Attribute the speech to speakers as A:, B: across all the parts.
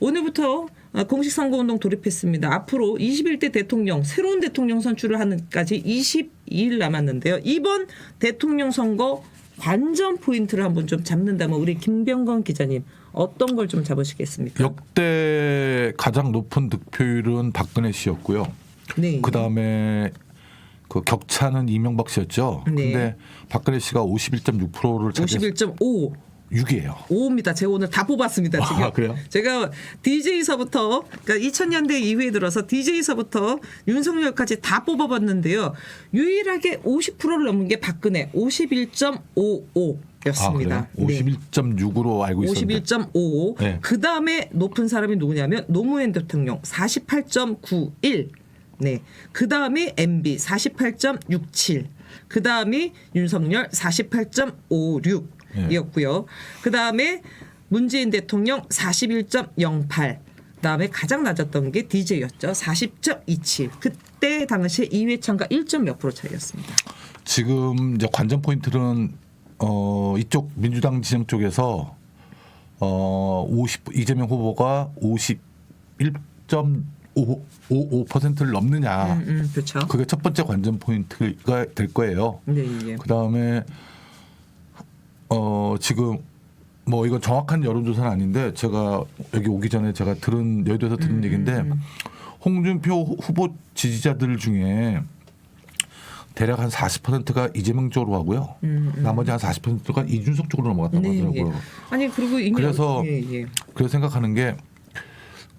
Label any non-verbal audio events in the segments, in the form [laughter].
A: 오늘부터 아, 공식 선거운동 돌입했습니다. 앞으로 21대 대통령 새로운 대통령 선출을 하는까지 22일 남았는데요. 이번 대통령 선거 관전 포인트를 한번 좀 잡는다면 우리 김병건 기자님 어떤 걸 좀 잡으시겠습니까?
B: 역대 가장 높은 득표율은 박근혜 씨였고요.
A: 네.
B: 그 다음에 그 격차는 이명박 씨였죠.
A: 네.
B: 근데 박근혜 씨가 51.6%를 차지해서
A: 51.5
B: 6위예요.
A: 5입니다. 제가 오늘 다 뽑았습니다. 지금.
B: 아, 그래요?
A: 제가 DJ서부터 그러니까 2000년대 이후에 들어서 DJ서부터 윤석열까지 다 뽑아봤는데요. 유일하게 50%를 넘은 게 박근혜 51.55 였습니다.
B: 아, 그래요? 51.6으로 알고 있었는데.
A: 51.55.
B: 네.
A: 그 다음에 높은 사람이 누구냐면 노무현 대통령 48.91. 네. 그 다음에 MB 48.67. 그 다음이 윤석열 48.56.
B: 네.
A: 이었고요. 그 다음에 문재인 대통령 41.08. 그다음에 가장 낮았던 게 DJ였죠. 40.27. 그때 당시에 이회창과 1점 몇 프로 차이였습니다.
B: 지금 이제 관전 포인트는 어 이쪽 민주당 지정 쪽에서 어50 이재명 후보가 51.55%를 넘느냐.
A: 음, 음, 그렇죠.
B: 그게 첫 번째 관전 포인트가 될 거예요.
A: 네, 예.
B: 그 다음에 어 지금 뭐 이건 정확한 여론조사는 아닌데 제가 여기 오기 전에 제가 들은 여의도에서
A: 음,
B: 들은 얘기인데 홍준표 후보 지지자들 중에 대략 한 40%가 이재명 쪽으로 하고요. 나머지 한 40%가 이준석 쪽으로 넘어갔다고
A: 음, 네,
B: 하더라고요.
A: 예. 아니 그리고
B: 그래서
A: 예, 예.
B: 그래서 생각하는 게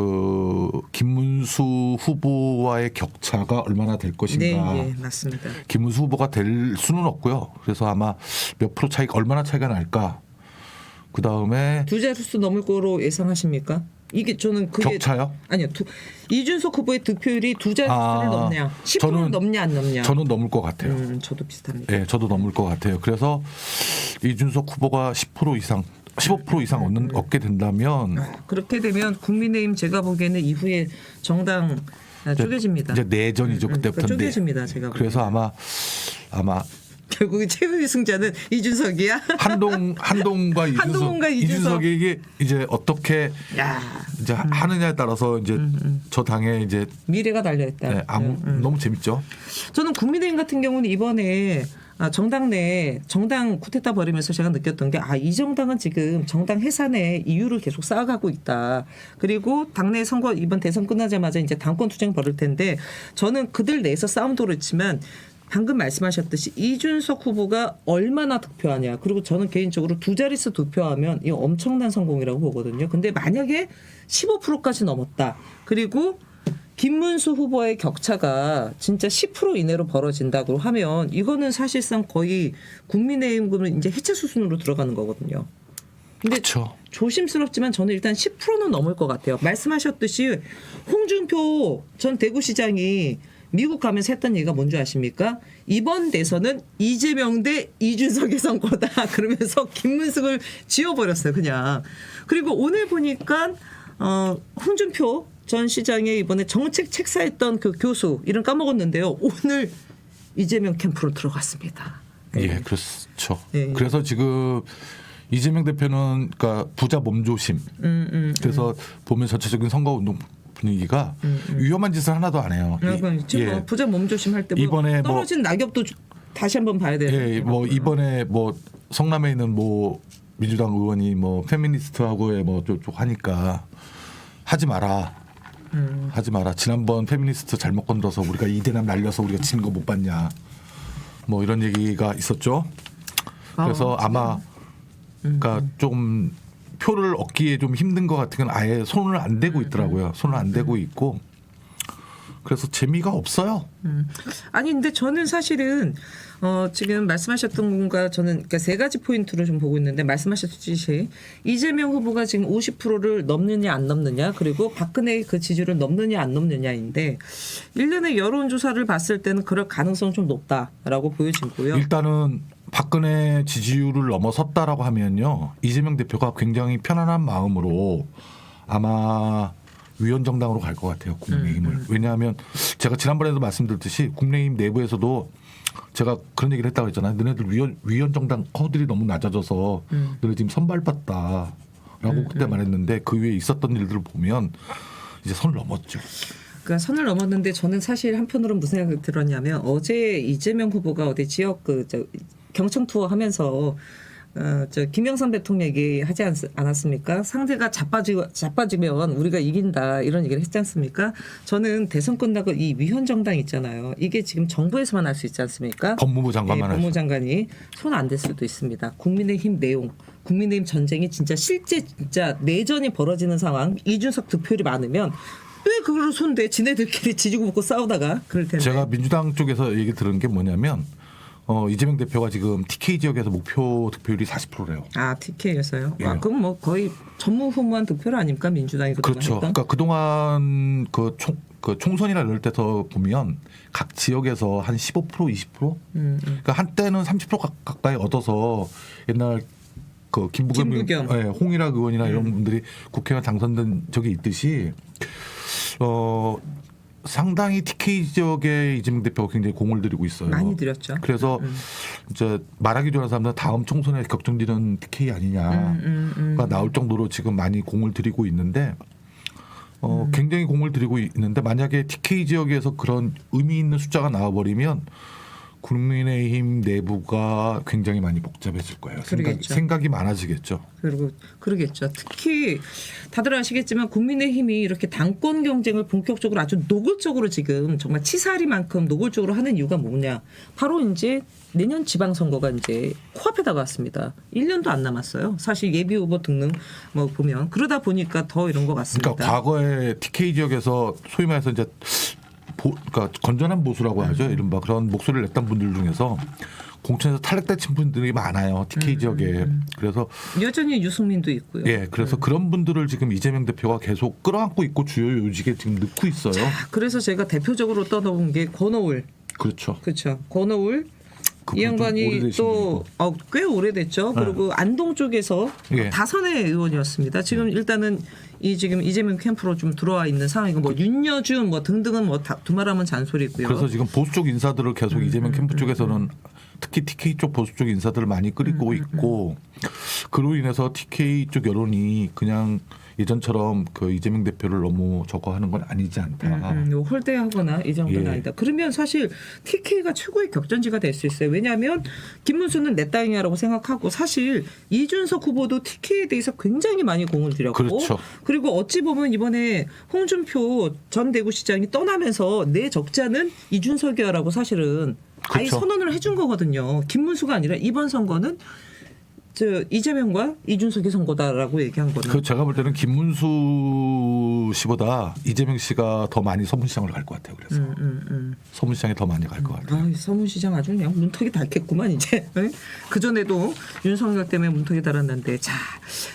B: 그 김문수 후보와의 격차가 얼마나 될 것인가.
A: 네, 예, 맞습니다.
B: 김문수 후보가 될 수는 없고요. 그래서 아마 몇 프로 차이가 얼마나 차이가 날까. 그 다음에
A: 두 자릿수 넘을 거로 예상하십니까? 이게 저는 그게
B: 격차요?
A: 아니요. 두, 이준석 후보의 득표율이 두 자릿수를
B: 아,
A: 넘냐, 10%
B: 저는-
A: 넘냐 안 넘냐.
B: 저는 넘을 것 같아요.
A: 음, 저도 비슷합니다.
B: 예, 저도 넘을 것 같아요. 그래서 이준석 후보가 10% 이상, 15% 이상 얻는, 얻게 된다면
A: 그렇게 되면 국민의힘 제가 보기에는 이후에 정당 아, 쪼개집니다.
B: 이제 내전이죠
A: 음,
B: 그때부터.
A: 그러니까 쪼개집니다. 제가
B: 그래서 아마 아마
A: 결국 최후의 승자는 이준석이야.
B: 한동 [laughs] 한동과 이준석
A: 한동훈과 이준석.
B: 이준석이 이게 이제 어떻게
A: 야
B: 이제 하느냐에 따라서 이제 저 당에 이제
A: 미래가 달려 있다.
B: 네, 아무 너무 재밌죠.
A: 저는 국민의힘 같은 경우는 이번에 아, 정당 내 정당 쿠데타 벌이면서 제가 느꼈던 게 아 이 정당은 지금 정당 해산의 이유를 계속 쌓아가고 있다. 그리고 당내 선거 이번 대선 끝나자마자 이제 당권 투쟁 벌일 텐데 저는 그들 내에서 싸움도 그렇지만 방금 말씀하셨듯이 이준석 후보가 얼마나 득표하냐. 그리고 저는 개인적으로 두 자릿수 득표하면 이거 엄청난 성공이라고 보거든요. 근데 만약에 15%까지 넘었다. 그리고 김문수 후보의 격차가 진짜 10% 이내로 벌어진다고 하면 이거는 사실상 거의 국민의힘은 이제 해체 수순으로 들어가는 거거든요. 근데
B: 그렇죠.
A: 조심스럽지만 저는 일단 10%는 넘을 것 같아요. 말씀하셨듯이 홍준표 전 대구시장이 미국 가면서 했던 얘기가 뭔지 아십니까? 이번 대선은 이재명 대 이준석의 선거다. [laughs] 그러면서 김문숙을 지워버렸어요, 그냥. 그리고 오늘 보니까 어, 홍준표 전 시장의 이번에 정책 책사했던 그 교수 이름 까먹었는데요. 오늘 이재명 캠프로 들어갔습니다.
B: 예, 그렇죠.
A: 네.
B: 그래서 지금 이재명 대표는 그러니까 부자 몸조심.
A: 음,
B: 그래서 보면 전체적인 선거 운동 분위기가 위험한 짓을 하나도 안 해요.
A: 지금
B: 예.
A: 뭐 부자 몸조심 할때뭐
B: 이번에 뭐-
A: 떨어진 낙엽도 주- 다시 한번 봐야 돼요.
B: 예, 뭐 이번에 뭐 성남에 있는 뭐 민주당 의원이 뭐 페미니스트하고의 뭐 저쪽 하니까 하지 마라.
A: 음.
B: 하지 마라. 지난번 페미니스트 잘못 건드려서 우리가 이대남 날려서 우리가 진 거 못 봤냐. 뭐 이런 얘기가 있었죠. 그래서
A: 아,
B: 그러니까
A: 음.
B: 좀 표를 얻기에 좀 힘든 것 같은 건 아예 손을 안
A: 음,
B: 대고 있더라고요. 손을 안 대고 있고 그래서 재미가 없어요.
A: 아니 근데 저는 사실은 어 지금 말씀하셨던 건가 저는 그러니까 세 가지 포인트를 좀 보고 있는데 말씀하셨듯이 이재명 후보가 지금 50%를 넘느냐 안 넘느냐 그리고 박근혜 그 지지율을 넘느냐 안 넘느냐인데 일련의 여론 조사를 봤을 때는 그럴 가능성은 좀 높다라고 보여지고요.
B: 일단은 박근혜 지지율을 넘어섰다라고 하면요 이재명 대표가 굉장히 편안한 마음으로 아마 위원 정당으로 갈 것 같아요 국민의힘을
A: 음,
B: 왜냐하면 제가 지난번에도 말씀드렸듯이 국민의힘 내부에서도 제가 그런 얘기를 했다고 했잖아요 너네들 위원 위원 정당 허들이 너무 낮아져서
A: 음.
B: 너네 지금 선발받다 라고 그때 말했는데 그 위에 있었던 일들을 보면 이제 선을 넘었죠.
A: 그러니까 선을 넘었는데 저는 사실 한편으로 무슨 생각이 들었냐면 어제 이재명 후보가 어디 지역 그저 경청 투어 하면서 어, 저 김영삼 대통령 얘기 하지 않, 않았습니까? 상대가 자빠지 자빠지면 우리가 이긴다 이런 얘기를 했지 않습니까? 저는 대선 끝나고 이 위헌 정당 있잖아요. 이게 지금 정부에서만 할 수 있지 않습니까?
B: 법무부 장관만
A: 네,
B: 할 수.
A: 법무장관이 손 안 댈 수도 있습니다. 국민의힘 내용, 국민의힘 전쟁이 진짜 실제 진짜 내전이 벌어지는 상황, 이준석 득표율이 많으면 왜 그걸 손대? 지네들끼리 지지고 볶고 싸우다가 그럴 텐데.
B: 제가 민주당 쪽에서 얘기 들은 게 뭐냐면 어, 이재명 대표가 지금 TK 지역에서 목표 득표율이 40%래요.
A: 아 TK에서요.
B: 예.
A: 와, 그럼 뭐 거의 전무후무한 득표를 아닙니까 민주당이 그동안
B: 그렇죠.
A: 했던?
B: 그러니까 그동안 그 총, 그 총선이나 이럴 때서 보면 각 지역에서 한 15% 20%
A: 음, 음.
B: 그러니까 한때는 30% 가- 가까이 얻어서 옛날 그 김부겸,
A: 김부겸.
B: 예, 홍일학 의원이나 이런
A: 음.
B: 분들이 국회의원 당선된 적이 있듯이 어 상당히 TK 지역에 이재명 대표가 굉장히 공을 들이고 있어요.
A: 많이 드렸죠.
B: 그래서
A: 음.
B: 이제 말하기 좋은 사람들은 다음 총선에 격정지는 TK 아니냐가
A: 음, 음, 음.
B: 나올 정도로 지금 많이 공을 들이고 있는데 어,
A: 음.
B: 굉장히 공을 들이고 있는데 만약에 TK 지역에서 그런 의미 있는 숫자가 나와버리면 국민의힘 내부가 굉장히 많이 복잡해질 거예요. 생각,
A: 그러겠죠.
B: 생각이 많아지겠죠.
A: 그리고 그러겠죠. 특히 다들 아시겠지만 국민의힘이 이렇게 당권 경쟁을 본격적으로 아주 노골적으로 지금 정말 치사리만큼 노골적으로 하는 이유가 뭐냐? 바로 이제 내년 지방선거가 이제 코앞에 다가왔습니다. 1년도 안 남았어요. 사실 예비 후보 등등 뭐 보면 그러다 보니까 더 이런 것 같습니다.
B: 그러니까 과거에 TK 지역에서 소위 말해서 이제 보, 그러니까 건전한 보수라고 하죠.
A: 음.
B: 이른바 그런 목소리를 냈던 분들 중에서 공천에서 탈락된 분들이 많아요. TK
A: 음,
B: 지역에. 그래서
A: 여전히 유승민도 있고요.
B: 예, 그래서
A: 음.
B: 그런 분들을 지금 이재명 대표가 계속 끌어안고 있고 주요 요직에 지금 넣고 있어요.
A: 자, 그래서 제가 대표적으로 떠나본 게 권오울.
B: 그렇죠.
A: 그렇죠. 권오울
B: 이좀
A: 양반이
B: 오래되신
A: 또 어, 꽤 오래됐죠. 그리고 안동 쪽에서
B: 예.
A: 다선의 의원이었습니다. 지금 일단은 이 지금 이재명 캠프로 좀 들어와 있는 상황이고 뭐 윤여준 뭐 등등은 뭐 다 두말하면 잔소리고요.
B: 그래서 지금 보수 쪽 인사들을 계속
A: 음,
B: 이재명 캠프 쪽에서는 특히 TK 쪽 보수 쪽 인사들을 많이
A: 음,
B: 끌고 있고 그로 인해서 TK 쪽 여론이 그냥 예전처럼 그 이재명 대표를 너무 저거 하는 건 아니지 않다.
A: 음, 음, 요 홀대하거나 이 정도는
B: 예.
A: 아니다. 그러면 사실 TK가 최고의 격전지가 될 수 있어요. 왜냐하면 김문수는 내 땅이야라고 생각하고 사실 이준석 후보도 TK에 대해서 굉장히 많이 공을 들였고
B: 그렇죠.
A: 그리고 어찌 보면 이번에 홍준표 전 대구시장이 떠나면서 내 적자는 이준석이야라고 사실은 아예
B: 그렇죠.
A: 선언을 해준 거거든요. 김문수가 아니라 이번 선거는 저 이재명과 이준석의 선거다라고 얘기한 거는
B: 그 제가 볼 때는 김문수 씨보다 이재명 씨가 더 많이 서문시장을 갈 것 같아요. 그래서
A: 음, 음, 음.
B: 서문시장에 더 많이 갈 것 같아요.
A: 아, 서문시장 아주 그냥 문턱이 닳겠구만 이제. 그 전에도 윤석열 때문에 문턱이 닳았는데 자,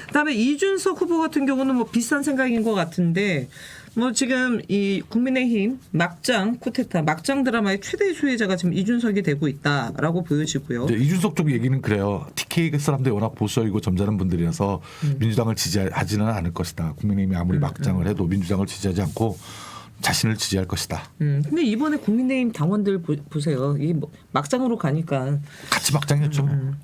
A: 그다음에 이준석 후보 같은 경우는 뭐 비슷한 생각인 것 같은데 뭐 지금 이 국민의힘 막장 쿠데타 막장 드라마의 최대 수혜자가 지금 이준석이 되고 있다라고 보여지고요.
B: 이제 이준석 쪽 얘기는 그래요. TK 사람들이 워낙 보수적이고 점잖은 분들이라서
A: 음.
B: 민주당을 지지하지는 않을 것이다. 국민의힘이 아무리 막장을 해도 민주당을 지지하지 않고 자신을 지지할 것이다.
A: 음, 근데 이번에 국민의힘 당원들 보, 보세요. 이뭐 막장으로 가니까
B: 같이 막장이었죠.
A: 음,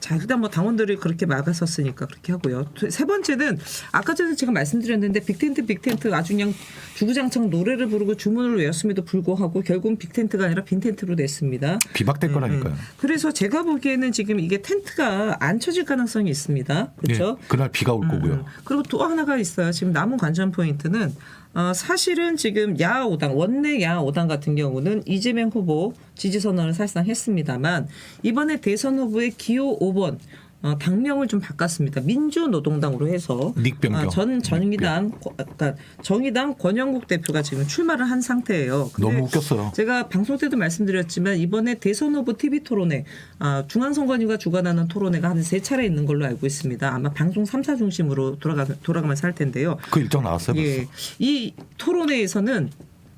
A: 자, 일단 뭐 당원들이 그렇게 막았었으니까 그렇게 하고요. 두- 세 번째는 아까 전에 제가 말씀드렸는데 빅텐트 빅텐트 아주 그냥 주구장창 노래를 부르고 주문을 외웠음에도 불구하고 결국은 빅텐트가 아니라 빈텐트로 됐습니다.
B: 비박될 거라니까요.
A: 그래서 제가 보기에는 지금 이게 텐트가 안 쳐질 가능성이 있습니다. 그렇죠?
B: 예, 그날 비가 올 거고요.
A: 음, 그리고 또 하나가 있어요. 지금 남은 관전 포인트는 어, 사실은 지금 야오당 원내 야오당 같은 경우는 이재명 후보 지지 선언을 사실상 했습니다만 이번에 대선 후보의 기호 5번 어, 당명을 좀 바꿨습니다. 민주노동당으로 해서
B: 닉 변경.
A: 아, 전 정의당 거- 그러니까 정의당 권영국 대표가 지금 출마를 한 상태예요. 근데
B: 너무 웃겼어요.
A: 제가 방송 때도 말씀드렸지만 이번에 대선 후보 TV 토론회, 아, 중앙선관위가 주관하는 토론회가 한 세 차례 있는 걸로 알고 있습니다. 아마 방송 3사 중심으로 돌아가, 돌아가면서 할 텐데요.
B: 그 일정 나왔어요. 벌써.
A: 예, 이 토론회에서는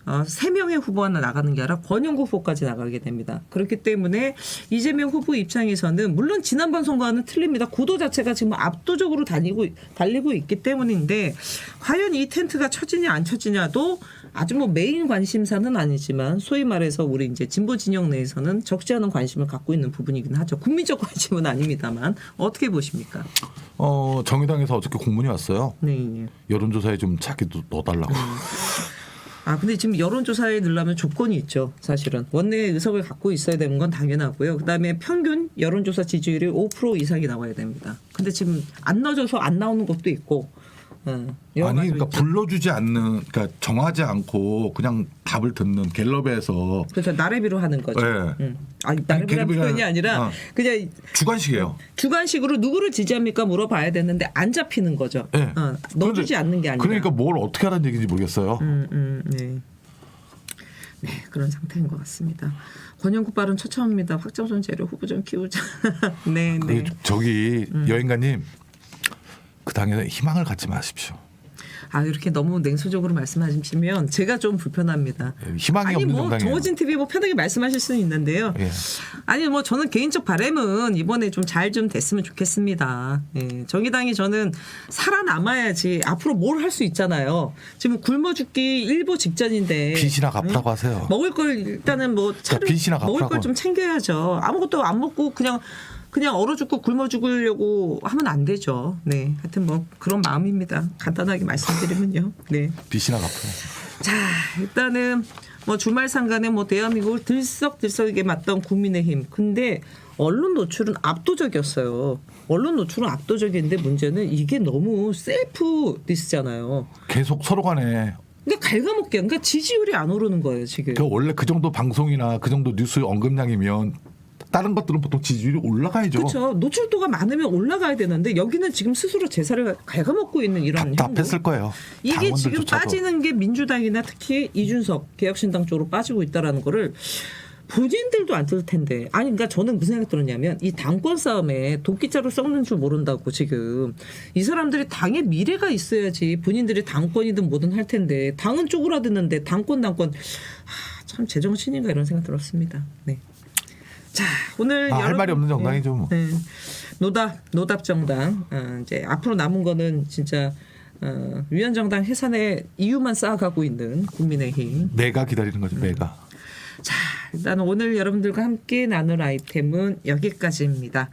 A: 어, 3명의 후보 하나 나가는 게 아니라 권영구 후보까지 나가게 됩니다. 그렇기 때문에 이재명 후보 입장에서는 물론 지난번 선거와는 틀립니다. 구도 자체가 지금 압도적으로 다니고 달리고 있기 때문인데 과연 이 텐트가 쳐지냐 안 쳐지냐도 아주 뭐 메인 관심사는 아니지만 소위 말해서 우리 이제 진보 진영 내에서는 적지 않은 관심을 갖고 있는 부분이긴 하죠. 국민적 [laughs] 관심은 아닙니다만 어떻게 보십니까?
B: 어, 정의당에서 어저께 공문이 왔어요.
A: 네.
B: 여론조사에 좀 자기도 넣어달라고. [laughs]
A: 아 근데 지금 여론조사에 넣으려면 조건이 있죠 사실은. 원내 의석을 갖고 있어야 되는 건 당연하고요. 그다음에 평균 여론조사 지지율이 5% 이상이 나와야 됩니다. 근데 지금 안 넣어줘서 안 나오는 것도 있고 어, 여러
B: 아니 그러니까
A: 있죠.
B: 불러주지 않는 그러니까 정하지 않고 그냥 답을 듣는 갤럽에서
A: 그렇죠 나래비로 하는 거죠
B: 네.
A: 음. 아니 나래비라는
B: 갤럽이가-
A: 표현이 아니라
B: 어.
A: 그냥
B: 주관식이에요.
A: 주관식으로 누구를 지지합니까 물어봐야 되는데 안 잡히는 거죠
B: 네.
A: 어, 넣어주지
B: 그런데-
A: 않는 게 아니라
B: 그러니까 뭘 어떻게 하라는 얘기인지 모르겠어요.
A: 음, 음, 네. 네, 그런 상태인 것 같습니다. 권영국 발언 처참합니다. 확정선 재료 후보 좀 키우자. [laughs] 네,
B: 그
A: 네.
B: 저기 여행가님 그 당에 희망을 갖지 마십시오.
A: 아 이렇게 너무 냉소적으로 말씀하시면 제가 좀 불편합니다.
B: 희망이
A: 아니
B: 없는
A: 뭐
B: 정당이에요.
A: 정호진 TV 뭐 편하게 말씀하실 수는 있는데요.
B: 예.
A: 아니 뭐 저는 개인적 바람은 이번에 좀잘좀 됐으면 좋겠습니다. 예, 정의당이 저는 살아남아야지 앞으로 뭘 할 수 있잖아요. 지금 굶어 죽기 일보 직전인데
B: 빚이나 갚으라고 하세요.
A: 먹을 걸 일단은 뭐 차를
B: 빚이나
A: 먹을. 걸 좀 챙겨야죠. 아무것도 안 먹고 그냥 그냥 얼어 죽고 굶어 죽으려고 하면 안 되죠. 네, 하여튼 뭐 그런 마음입니다. 간단하게 말씀드리면요. 네.
B: 빚이나 갚으라고.
A: 자, 일단은 뭐 주말 상간에 뭐 대한민국을 들썩들썩하게 맞던 국민의힘. 근데 언론 노출은 압도적이었어요. 언론 노출은 압도적인데 문제는 이게 너무 셀프 디스잖아요.
B: 계속 서로 간에
A: 그러니까 갉아먹게. 그러니까 지지율이 안 오르는 거예요 지금.
B: 그 원래 그 정도 방송이나 그 정도 뉴스 언급량이면 다른 것들은 보통 지지율이 올라가야죠.
A: 그렇죠. 노출도가 많으면 올라가야 되는데 여기는 지금 스스로 제사를 갉아먹고 있는 이런
B: 답답했을. 거예요.
A: 이게 지금. 빠지는 게 민주당이나 특히 이준석 개혁신당 쪽으로 빠지고 있다라는 거를 본인들도 안 들 텐데 아니 그러니까 저는 무슨 생각 들었냐면 이 당권 싸움에 도끼자루 썩는 줄 모른다고 지금 이 사람들이 당의 미래가 있어야지 본인들이 당권이든 뭐든 할 텐데 당은 쪼그라드는데 당권 당권 하, 참 제정신인가 이런 생각 들었습니다. 네. 자 오늘
B: 아, 할
A: 여러분-
B: 말이 없는 정당이죠, 뭐.
A: 네. 노답 노답 정당 어, 이제 앞으로 남은 거는 진짜 어, 위원정당 해산의 이유만 쌓아가고 있는 국민의힘.
B: 내가 기다리는 거죠. 내가.
A: 자 일단 오늘 여러분들과 함께 나눌 아이템은 여기까지입니다.